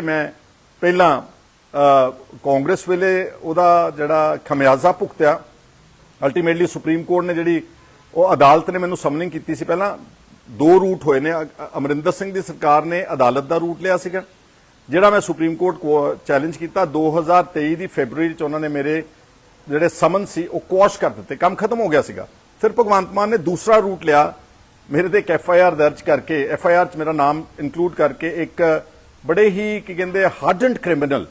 ਮੈਂ ਪਹਿਲਾਂ ਕਾਂਗਰਸ ਵੇਲੇ ਉਹਦਾ ਜਿਹੜਾ ਖਮਿਆਜ਼ਾ ਭੁਗਤਿਆ ਅਲਟੀਮੇਟਲੀ ਸੁਪਰੀਮ ਕੋਰਟ ਨੇ ਜਿਹੜੀ ਉਹ ਅਦਾਲਤ ਨੇ ਮੈਨੂੰ ਸਮਨਿੰਗ ਕੀਤੀ ਸੀ। ਪਹਿਲਾਂ ਦੋ ਰੂਟ ਹੋਏ ਨੇ। ਅਮਰਿੰਦਰ ਸਿੰਘ ਦੀ ਸਰਕਾਰ ਨੇ ਅਦਾਲਤ ਦਾ ਰੂਟ ਲਿਆ ਸੀਗਾ, ਜਿਹੜਾ ਮੈਂ ਸੁਪਰੀਮ ਕੋਰਟ ਕੋ ਚੈਲੰਜ ਕੀਤਾ। 2023 ਦੀ ਫੈਬਰੂਅਰੀ ਚ ਉਹਨਾਂ ਨੇ ਮੇਰੇ ਜਿਹੜੇ ਸਮਨ ਸੀ, ਉਹ ਕੁਆਸ਼ ਕਰ ਦਿੱਤੇ। ਕੰਮ ਖਤਮ ਹੋ ਗਿਆ ਸੀਗਾ। ਫਿਰ ਭਗਵੰਤ ਮਾਨ ਨੇ ਦੂਸਰਾ ਰੂਟ ਲਿਆ। ਮੇਰੇ ਤੇ ਇੱਕ ਐਫ ਆਈ ਆਰ ਦਰਜ ਕਰਕੇ ਐਫ ਆਈ ਆਰ ਚ ਮੇਰਾ ਨਾਮ ਇਨਕਲੂਡ ਕਰਕੇ ਇੱਕ ਬੜੇ ਹੀ ਕੀ ਕਹਿੰਦੇ ਹਾਰਡੈਂਡ ਕ੍ਰਿਮੀਨਲ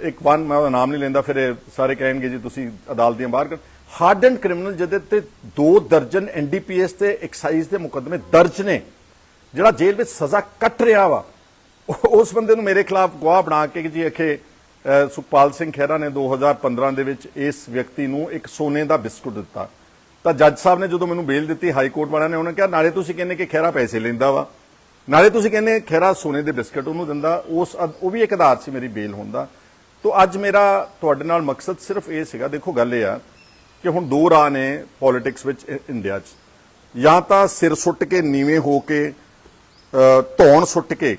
ਇੱਕ ਵਨ ਮੈਂ ਉਹਦਾ ਨਾਮ ਨਹੀਂ ਲੈਂਦਾ, ਫਿਰ ਸਾਰੇ ਕਹਿਣਗੇ ਜੀ ਤੁਸੀਂ ਅਦਾਲਤ ਦੀਆਂ ਬਾਹਰ ਕਰ ਹਾਰਡੈਂਡ ਕ੍ਰਿਮੀਨਲ ਜਿਹਦੇ ਤੇ ਦੋ ਦਰਜਨ ਐਨਡੀਪੀਐਸ ਤੇ ਐਕਸਾਈਜ਼ ਦੇ ਮੁਕੱਦਮੇ ਦਰਜ ਨੇ, ਜਿਹੜਾ ਜੇਲ੍ਹ ਵਿੱਚ ਸਜ਼ਾ ਕੱਟ ਰਿਹਾ ਵਾ। ਉਹ- ਉਸ ਬੰਦੇ ਨੂੰ ਮੇਰੇ ਖਿਲਾਫ ਗਵਾਹ ਬਣਾ ਕੇ ਜੀ ਅਖੇ ਸੁਖਪਾਲ ਸਿੰਘ ਖਹਿਰਾ ਨੇ 2015 ਦੇ ਵਿੱਚ ਇਸ ਵਿਅਕਤੀ ਨੂੰ ਇੱਕ ਸੋਨੇ ਦਾ ਬਿਸਕੁਟ ਦਿੱਤਾ। ਤਾਂ ਜੱਜ ਸਾਹਿਬ ਨੇ ਜਦੋਂ ਮੈਨੂੰ ਬੇਲ ਦਿੱਤੀ, ਹਾਈ ਕੋਰਟ ਵਾਲਿਆਂ ਨੇ ਉਹਨਾਂ ਕਿਹਾ, ਨਾਲੇ ਤੁਸੀਂ ਕਹਿੰਦੇ ਕਿ ਖਹਿਰਾ ਪੈਸੇ ਲੈਂਦਾ ਵਾ। ਨਾਲੇ ਤੁਸੀਂ ਕਹਿੰਦੇ ਖਹਿਰਾ ਸੋਨੇ ਦੇ ਬਿਸਕਟ ਉਹਨੂੰ ਦਿੰਦਾ, ਉਸ ਅਦ- ਉਹ ਵੀ ਇੱਕ ਆਧਾਰ ਸੀ ਮੇਰੀ ਬੇਲ ਹੋਣ ਦਾ। ਤੋਂ ਅੱਜ ਮੇਰਾ ਤੁਹਾਡੇ ਨਾਲ ਮਕਸਦ ਸਿਰਫ ਇਹ ਸੀਗਾ, ਦੇਖੋ ਗੱਲ ਇਹ ਆ ਕਿ ਹੁਣ ਦੋ ਰਾਹ ਨੇ ਪੋਲਿਟਿਕਸ ਵਿੱਚ ਇੰਡੀਆ 'ਚ। ਜਾਂ ਤਾਂ ਸਿਰ ਸੁੱਟ ਕੇ, ਨੀਵੇਂ ਹੋ ਕੇ ਧੌਣ ਸੁੱਟ ਕੇ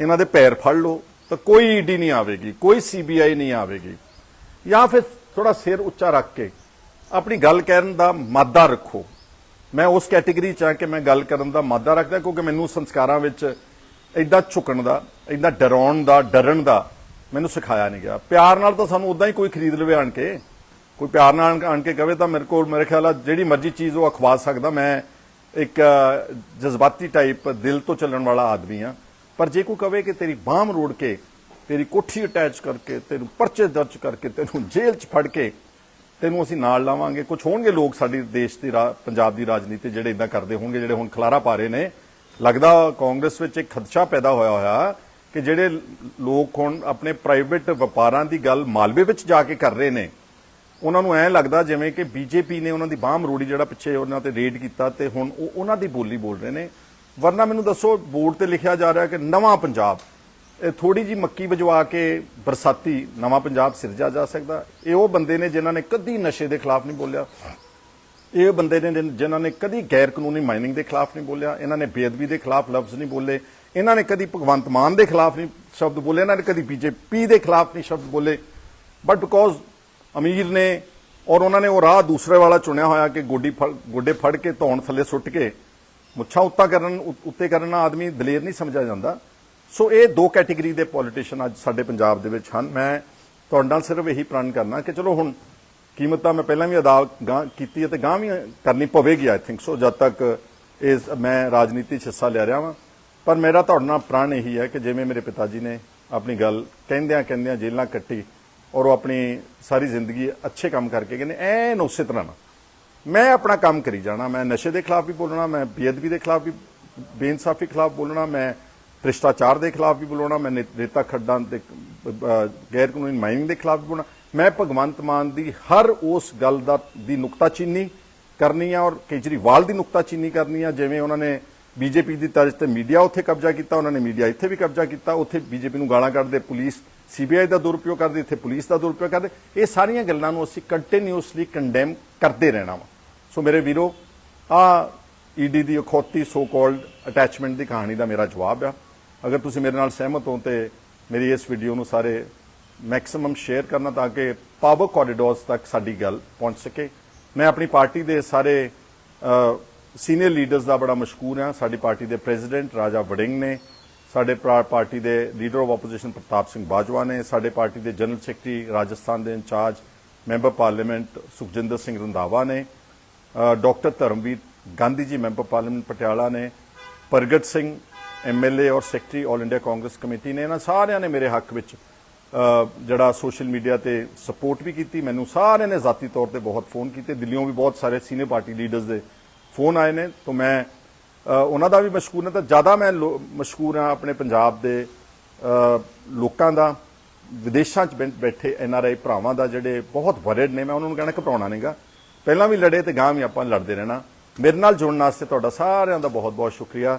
ਇਹਨਾਂ ਦੇ ਪੈਰ ਫੜ ਲਓ, ਤਾਂ ਕੋਈ ਈਡੀ ਨਹੀਂ ਆਵੇਗੀ, ਕੋਈ ਸੀਬੀਆਈ ਨਹੀਂ ਆਵੇਗੀ। ਜਾਂ ਫਿਰ ਥੋੜਾ ਸਿਰ ਉੱਚਾ ਰੱਖ ਕੇ ਆਪਣੀ ਗੱਲ ਕਹਿਣ ਦਾ ਮਾਦਾ ਰੱਖੋ। ਮੈਂ ਉਸ ਕੈਟਾਗਰੀ ਚ ਆ ਕੇ ਮੈਂ ਗੱਲ ਕਰਨ ਦਾ ਮਾਦਾ ਰੱਖਦਾ, ਕਿਉਂਕਿ ਮੈਨੂੰ ਸੰਸਕਾਰਾਂ ਵਿੱਚ ਐਡਾ ਝੁਕਣ ਦਾ ਐਡਾ ਡਰਾਉਣ ਦਾ, ਡਰਨ ਦਾ ਮੈਨੂੰ ਸਿਖਾਇਆ ਨਹੀਂ ਗਿਆ। ਪਿਆਰ ਨਾਲ ਤਾਂ ਸਾਨੂੰ ਉਦਾਂ ਹੀ ਕੋਈ ਖਰੀਦ ਲਵੇ ਆਣ ਕੇ। ਕੋਈ ਪਿਆਰ ਨਾਲ ਆਣ ਕੇ ਕਵੇ ਤਾਂ ਮੇਰੇ ਕੋਲ ਮੇਰੇ ਖਿਆਲ ਆ ਜਿਹੜੀ ਮਰਜ਼ੀ ਚੀਜ਼ ਉਹ ਅਖਵਾ ਸਕਦਾ। ਮੈਂ ਇੱਕ ਜਜ਼ਬਾਤੀ ਟਾਈਪ ਦਿਲ ਤੋਂ ਚੱਲਣ ਵਾਲਾ ਆਦਮੀ ਆ। ਪਰ ਜੇ ਕੋਈ ਕਵੇ ਕਿ ਤੇਰੀ ਬਾਹ ਮਰੋੜ ਕੇ, ਤੇਰੀ ਕੋਠੀ ਅਟੈਚ ਕਰਕੇ, ਤੈਨੂੰ ਪਰਚੇ ਦਰਜ ਕਰਕੇ, ਤੈਨੂੰ ਜੇਲ੍ਹ 'ਚ ਫੜ ਕੇ ਤੈਨੂੰ ਅਸੀਂ ਨਾਲ ਲਾਵਾਂਗੇ। ਕੁਝ ਹੋਣਗੇ ਲੋਕ ਸਾਡੀ ਦੇਸ਼ ਦੀ ਰਾ- ਪੰਜਾਬ ਦੀ ਰਾਜਨੀਤੀ ਜਿਹੜੇ ਇਦਾਂ ਕਰਦੇ ਹੋਣਗੇ, ਜਿਹੜੇ ਹੁਣ ਖਲਾਰਾ ਪਾ ਰਹੇ ਨੇ। ਲੱਗਦਾ ਕਾਂਗਰਸ ਵਿੱਚ ਇੱਕ ਖਦਸ਼ਾ ਪੈਦਾ ਹੋਇਆ ਹੋਇਆ ਕਿ ਜਿਹੜੇ ਲੋਕ ਹੁਣ ਆਪਣੇ ਪ੍ਰਾਈਵੇਟ ਵਪਾਰਾਂ ਦੀ ਗੱਲ ਮਾਲਵੇ ਵਿੱਚ ਜਾ ਕੇ ਕਰ ਰਹੇ ਨੇ। ਉਹਨਾਂ ਨੂੰ ਐਂ ਲੱਗਦਾ ਜਿਵੇਂ ਕਿ ਬੀਜੇਪੀ ਨੇ ਉਹਨਾਂ ਦੀ ਬਾਹ ਮਰੋੜੀ ਜਿਹੜਾ ਪਿੱਛੇ ਉਹਨਾਂ ਤੇ ਰੇਡ ਕੀਤਾ ਤੇ ਹੁਣ ਉਹ ਉਹਨਾਂ ਦੀ ਬੋਲੀ ਬੋਲ ਰਹੇ ਨੇ। ਵਰਨਾ ਮੈਨੂੰ ਦੱਸੋ, ਬੋਰਡ ਤੇ ਲਿਖਿਆ ਜਾ ਰਿਹਾ ਕਿ ਨਵਾਂ ਪੰਜਾਬ ਥੋੜੀ ਜੀ ਮੱਕੀ ਵਜਵਾ ਕੇ ਬਰਸਾਤੀ ਨਵਾਂ ਪੰਜਾਬ ਸਿਰਜਿਆ ਜਾ ਸਕਦਾ। ਇਹ ਉਹ ਬੰਦੇ ਨੇ ਜਿਨ੍ਹਾਂ ਨੇ ਕਦੀ ਨਸ਼ੇ ਦੇ ਖਿਲਾਫ ਨਹੀਂ ਬੋਲਿਆ। ਇਹ ਬੰਦੇ ਨੇ ਜਿਨ- ਜਿਨ੍ਹਾਂ ਨੇ ਕਦੀ ਗੈਰ ਕਾਨੂੰਨੀ ਮਾਈਨਿੰਗ ਦੇ ਖਿਲਾਫ ਨਹੀਂ ਬੋਲਿਆ। ਇਹਨਾਂ ਨੇ ਬੇਅਦਬੀ ਦੇ ਖਿਲਾਫ ਲਫ਼ਜ਼ ਨਹੀਂ ਬੋਲੇ। ਇਹਨਾਂ ਨੇ ਕਦੀ ਭਗਵੰਤ ਮਾਨ ਦੇ ਖਿਲਾਫ ਨਹੀਂ ਸ਼ਬਦ ਬੋਲੇ। ਇਹਨਾਂ ਨੇ ਕਦੀ ਬੀਜੇਪੀ ਦੇ ਖਿਲਾਫ ਨਹੀਂ ਸ਼ਬਦ ਬੋਲੇ। ਬਟ ਬਿਕੋਜ਼ ਅਮੀਰ ਨੇ ਔਰ ਉਹਨਾਂ ਨੇ ਉਹ ਰਾਹ ਦੂਸਰੇ ਵਾਲਾ ਚੁਣਿਆ ਹੋਇਆ ਕਿ ਗੋਡੀ ਫੜ- ਗੋਡੇ ਫੜ ਕੇ ਧੌਣ ਥੱਲੇ ਸੁੱਟ ਕੇ ਮੁੱਛਾਂ ਉੱਤਾ ਕਰਨ ਉੱਤੇ ਕਰਨ ਨਾਲ ਆਦਮੀ ਦਲੇਰ ਨਹੀਂ ਸਮਝਿਆ ਜਾਂਦਾ। ਸੋ ਇਹ ਦੋ ਕੈਟੇਗਰੀ ਦੇ ਪੋਲੀਟੀਸ਼ੀਅਨ ਅੱਜ ਸਾਡੇ ਪੰਜਾਬ ਦੇ ਵਿੱਚ ਹਨ। ਮੈਂ ਤੁਹਾਡੇ ਨਾਲ ਸਿਰਫ ਇਹੀ ਪ੍ਰਣ ਕਰਨਾ ਕਿ ਚਲੋ ਹੁਣ ਕੀਮਤ ਤਾਂ ਮੈਂ ਪਹਿਲਾਂ ਵੀ ਅਦਾ ਗਾਂ ਕੀਤੀ ਹੈ ਤੇ ਗਾਂ ਵੀ ਕਰਨੀ ਪਵੇਗੀ ਆਈ ਥਿੰਕ ਸੋ ਜਦ ਤੱਕ ਇਸ ਮੈਂ ਰਾਜਨੀਤੀ 'ਚ ਹਿੱਸਾ ਲੈ ਰਿਹਾ ਵਾਂ। ਪਰ ਮੇਰਾ ਤੁਹਾਡੇ ਨਾਲ ਪ੍ਰਣ ਇਹੀ ਹੈ ਕਿ ਜਿਵੇਂ ਮੇਰੇ ਪਿਤਾ ਜੀ ਨੇ ਆਪਣੀ ਗੱਲ ਕਹਿੰਦਿਆਂ ਕਹਿੰਦਿਆਂ ਜੇਲਾਂ ਕੱਟੀ ਔਰ ਉਹ ਆਪਣੀ ਸਾਰੀ ਜ਼ਿੰਦਗੀ ਅੱਛੇ ਕੰਮ ਕਰਕੇ ਕਹਿੰਦੇ, ਐਨ ਉਸੇ ਤਰ੍ਹਾਂ ਨਾ ਮੈਂ ਆਪਣਾ ਕੰਮ ਕਰੀ ਜਾਣਾ, ਮੈਂ ਨਸ਼ੇ ਦੇ ਖਿਲਾਫ ਵੀ ਬੋਲਣਾ, ਮੈਂ ਬੇਅਦਬੀ ਦੇ ਖਿਲਾਫ ਵੀ, ਬੇਇਨਸਾਫੀ ਖਿਲਾਫ ਬੋਲਣਾ, ਮੈਂ ਭ੍ਰਿਸ਼ਟਾਚਾਰ ਦੇ ਖਿਲਾਫ ਵੀ ਬੋਲਣਾ ਮੈਂ ਨੇ- ਰੇਤਾ ਖੱਡਾਂ ਦੇ ਗੈਰ ਕਾਨੂੰਨੀ ਮਾਈਨਿੰਗ ਦੇ ਖਿਲਾਫ ਵੀ ਬੋਲਣਾ ਮੈਂ ਭਗਵੰਤ ਮਾਨ ਦੀ ਹਰ ਉਸ ਗੱਲ ਦਾ ਦੀ ਨੁਕਤਾਚੀਨੀ ਕਰਨੀ ਆ ਔਰ ਕੇਜਰੀਵਾਲ ਦੀ ਨੁਕਤਾਚੀਨੀ ਕਰਨੀ ਆ। ਜਿਵੇਂ ਉਹਨਾਂ ਨੇ ਬੀਜੇਪੀ ਦੀ ਤਰਜ਼ ਤੇ ਮੀਡੀਆ ਉੱਥੇ ਕਬਜ਼ਾ ਕੀਤਾ, ਉਹਨਾਂ ਨੇ ਮੀਡੀਆ ਇੱਥੇ ਵੀ ਕਬਜ਼ਾ ਕੀਤਾ। ਉੱਥੇ ਬੀਜੇਪੀ ਨੂੰ ਗਾਲਾਂ ਕੱਢਦੇ, ਪੁਲਿਸ ਸੀਬੀਆਈ ਦਾ ਦੁਰਉਪਯੋਗ ਕਰਦੇ, ਇੱਥੇ ਪੁਲਿਸ ਦਾ ਦੁਰਉਪਯੋਗ ਕਰਦੇ। ਇਹ ਸਾਰੀਆਂ ਗੱਲਾਂ ਨੂੰ ਅਸੀਂ ਕੰਟੀਨਿਊਸਲੀ ਕੰਡੈਮ ਕਰਦੇ ਰਹਿਣਾ ਵਾ। ਸੋ ਮੇਰੇ ਵੀਰੋ, ਆ ਈਡੀ ਦੀ ਅਖੌਤੀ ਸੋ ਕਾਲਡ ਅਟੈਚਮੈਂਟ ਦੀ ਕਹਾਣੀ ਦਾ ਮੇਰਾ ਜਵਾਬ ਆ। ਅਗਰ ਤੁਸੀਂ ਮੇਰੇ ਨਾਲ ਸਹਿਮਤ ਹੋ ਤੇ ਮੇਰੀ ਇਸ ਵੀਡੀਓ ਨੂੰ ਸਾਰੇ ਮੈਕਸਿਮਮ ਸ਼ੇਅਰ ਕਰਨਾ ਤਾਂ ਕਿ ਪਾਵਰ ਕੋਰੀਡੋਰਸ ਤੱਕ ਸਾਡੀ ਗੱਲ ਪਹੁੰਚ ਸਕੇ। ਮੈਂ ਆਪਣੀ ਪਾਰਟੀ ਦੇ ਸਾਰੇ ਸੀਨੀਅਰ ਲੀਡਰਸ ਦਾ ਬੜਾ ਮਸ਼ਕੂਰ ਹਾਂ। ਸਾਡੀ ਪਾਰਟੀ ਦੇ ਪ੍ਰੈਜ਼ੀਡੈਂਟ ਰਾਜਾ ਵੜਿੰਗ ਨੇ, ਸਾਡੇ ਭਰਾ ਪਾਰਟੀ ਦੇ leader of opposition Pratap Singh Bajwa ਨੇ, ਸਾਡੇ ਪਾਰਟੀ ਦੇ ਜਨਰਲ ਸੈਕਟਰੀ ਰਾਜਸਥਾਨ ਦੇ incharge member parliament Sukhjinder Singh Randhawa ਨੇ doctor Dharamvir Gandhi ji member parliament Patiala ਨੇ, ਪ੍ਰਗਟ ਸਿੰਘ ਐਮਐਲਏ ਔਰ secretary all India Congress committee ਨੇ ਇਹਨਾਂ ਸਾਰਿਆਂ ਨੇ ਮੇਰੇ ਹੱਕ ਵਿੱਚ ਜਿਹੜਾ ਸੋਸ਼ਲ ਮੀਡੀਆ ਤੇ ਸਪੋਰਟ ਵੀ ਕੀਤੀ, ਮੈਨੂੰ ਸਾਰਿਆਂ ਨੇ ਜ਼ਾਤੀ ਤੌਰ ਤੇ ਬਹੁਤ ਫੋਨ ਕੀਤੇ। ਦਿੱਲੀੋਂ ਵੀ ਬਹੁਤ ਸਾਰੇ ਸੀਨੀਅਰ ਪਾਰਟੀ ਲੀਡਰਸ ਦੇ ਫੋਨ ਆਏ ਨੇ, ਤੋਂ ਮੈਂ ਉਹਨਾਂ ਦਾ ਵੀ ਮਸ਼ਕੂਰ ਹਾਂ ਤਾਂ ਜ਼ਿਆਦਾ ਮੈਂ ਲੋ- ਮਸ਼ਕੂਰ ਹਾਂ ਆਪਣੇ ਪੰਜਾਬ ਦੇ ਲੋਕਾਂ ਦਾ। ਵਿਦੇਸ਼ਾਂ 'ਚ ਬੈ- ਬੈਠੇ ਆਈ ਭਰਾਵਾਂ ਦਾ ਜਿਹੜੇ ਬਹੁਤ ਵਰਡ ਨੇ, ਮੈਂ ਉਹਨਾਂ ਨੂੰ ਕਹਿਣਾ ਘਬਰਾਉਣਾ ਨਹੀਂਗਾ ਪਹਿਲਾਂ ਵੀ ਲੜੇ ਤੇ ਗਾਂ ਵੀ ਆਪਾਂ ਲੜਦੇ ਰਹਿਣਾ। ਮੇਰੇ ਨਾਲ ਜੁੜਨ ਵਾਸਤੇ ਤੁਹਾਡਾ ਸਾਰਿਆਂ ਦਾ ਬਹੁਤ ਬਹੁਤ ਸ਼ੁਕਰੀਆ।